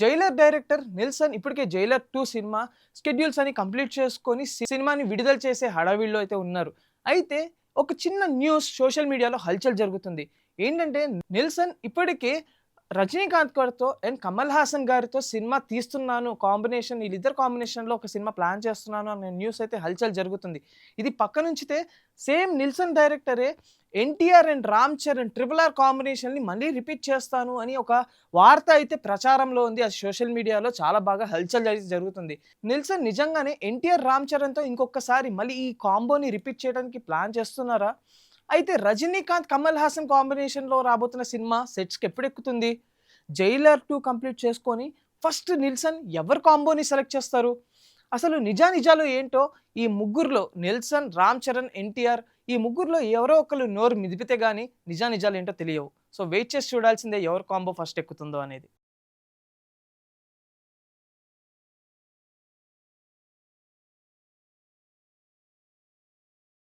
Jailer director Nelson ఇప్పటికే Jailer two cinema schedules అని complete చేసుకొని సినిమాని విడుదల చేసే హడావిడిలో అయితే ఉన్నారు. అయితే ఒక చిన్న న్యూస్ సోషల్ మీడియాలో హల్చల్ జరుగుతుంది. ఏంటంటే నిల్సన్ ఇప్పటికే రజనీకాంత్ గారితో అండ్ కమల్ హాసన్ గారితో సినిమా తీస్తున్నాను కాంబినేషన్ వీళ్ళిద్దరు కాంబినేషన్లో ఒక సినిమా ప్లాన్ చేస్తున్నాను అనే న్యూస్ అయితే హల్చల్ జరుగుతుంది. ఇది పక్క నుంచితే same Nilsson డైరెక్టరే NTR and Ram Charan triple R కాంబినేషన్ని మళ్ళీ రిపీట్ చేస్తాను అని ఒక వార్త అయితే ప్రచారంలో ఉంది. అది సోషల్ మీడియాలో చాలా బాగా హల్చల్ అయితే జరుగుతుంది. నిల్సన్ నిజంగానే ఎన్టీఆర్ రామ్ చరణ్తో ఇంకొకసారి మళ్ళీ ఈ కాంబోని రిపీట్ చేయడానికి ప్లాన్ చేస్తున్నారా? అయితే రజనీకాంత్ కమల్ హాసన్ కాంబినేషన్లో రాబోతున్న సినిమా సెట్స్కి ఎప్పుడెక్కుతుంది? జైలర్ టూ కంప్లీట్ చేసుకొని ఫస్ట్ నిల్సన్ ఎవరు కాంబోని సెలెక్ట్ చేస్తారు? అసలు నిజానిజాలు ఏంటో ఈ ముగ్గురులో నిల్సన్ రామ్ చరణ్ ఎన్టీఆర్ ఈ ముగ్గురులో ఎవరో ఒకరు నోరు మిదిపితే కానీ నిజా నిజాలు ఏంటో తెలియవు. సో వెయిట్ చేసి చూడాల్సిందే ఎవరు కాంబో ఫస్ట్ ఎక్కుతుందో అనేది.